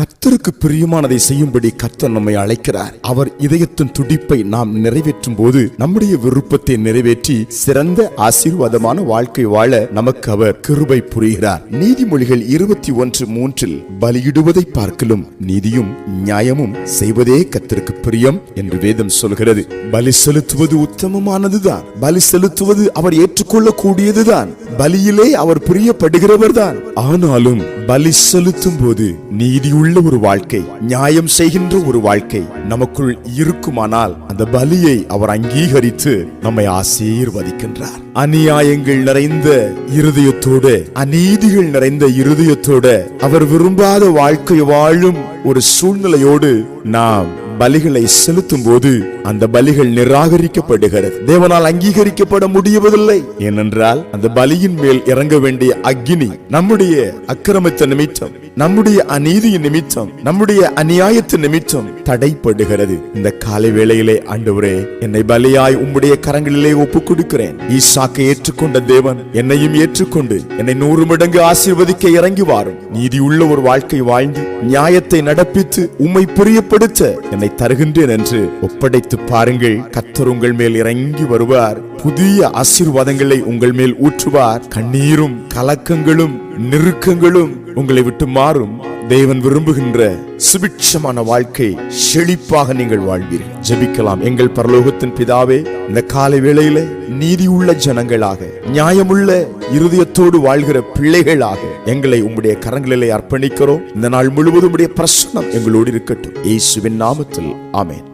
கத்தருக்கு பிரியமானதை செய்யும்படி கர்த்தர் நம்மை அழைக்கிறார். அவர் இதயத்தின் துடிப்பை நாம் நிறைவேற்றும் போது நம்முடைய விருப்பத்தை நிறைவேற்றி சிறந்த ஆசீர்வாதமான வாழ்க்கை வாழ நமக்கு அவர் கிருபை புரிகிறார். நீதிமொழிகள் இருபத்தி ஒன்று மூன்றில் பலியிடுவதை பார்க்கலும் நீதியும் நியாயமும் செய்வதே கத்தருக்கு பிரியம் என்று வேதம் சொல்கிறது. பலி செலுத்துவது உத்தமமானதுதான். பலி செலுத்துவது அவர் ஏற்றுக்கொள்ளக்கூடியதுதான். பலியிலே அவர் பிரியப்படுகிறவர்தான். ஆனாலும் பலி செலுத்தும் போது உள்ள ஒரு வாழ்க்கை நியாயம் செய்கின்ற ஒரு வாழ்க்கை நமக்குள் இருக்குமானால் அந்த பலியை அவர் அங்கீகரித்து நம்மை ஆசீர்வதிக்கின்றார். அநியாயங்கள் நிறைந்த இருதயத்தோடு அநீதிகள் நிறைந்த இருதயத்தோடு அவர் விரும்பாத வாழ்க்கை வாழும் ஒரு சூழ்நிலையோடு நாம் பலிகளை செலுத்தும் போது அந்த பலிகள் நிராகரிக்கப்படுகிறது. தேவனால் அங்கீகரிக்கப்பட முடியவதில்லை ஏனென்றால் அந்த பலியின் மேல் இறங்க வேண்டிய அக்னி நம்முடைய அக்கிரமத்த நிமித்தம் நம்முடைய அநீதியின் நிமித்தம் நம்முடைய அநியாயத்து நிமித்தம் தடைப்படுகிறது. இந்த காலை வேளையிலே ஆண்டவரே என்னை பலியாய் உம்முடைய கரங்களிலே ஒப்பு கொடுக்கிறேன் ஈசாக்கை ஏற்றுக்கொண்ட தேவன் என்னையும் ஏற்றுக்கொண்டு என்னை நூறு மடங்கு ஆசீர்வதிக்க இறங்கி வாரும் நீதி உள்ள ஒரு வாழ்க்கை வாழ்ந்து நியாயத்தை நடப்பித்து உம்மை புரியப்படுத்த என்னை தருகின்றேன் என்று ஒப்படைத்து பாருங்கள். கத்தர் உங்கள் மேல் இறங்கி வருவார். புதிய ஆசீர்வாதங்களை உங்கள் மேல் ஊற்றுவார். கண்ணீரும் கலக்கங்களும் நெருக்கங்களும் உங்களை விட்டு மாறும். தேவன் விரும்புகின்ற சுபிட்சமான வாழ்க்கை செழிப்பாக நீங்கள் வாழ்வீர்கள் ஜெபிக்கலாம். எங்கள் பரலோகத்தின் பிதாவே இந்த காலை வேளையில நீதி உள்ள ஜனங்களாக நியாயமுள்ள இருதயத்தோடு வாழ்கிற பிள்ளைகளாக எங்களை உம்முடைய கரங்களிலே அர்ப்பணிக்கிறோம். இந்த நாள் முழுவதும் உடைய பிரசனம் எங்களோடு இருக்கட்டும். இயேசுவின் நாமத்தில். ஆமேன்.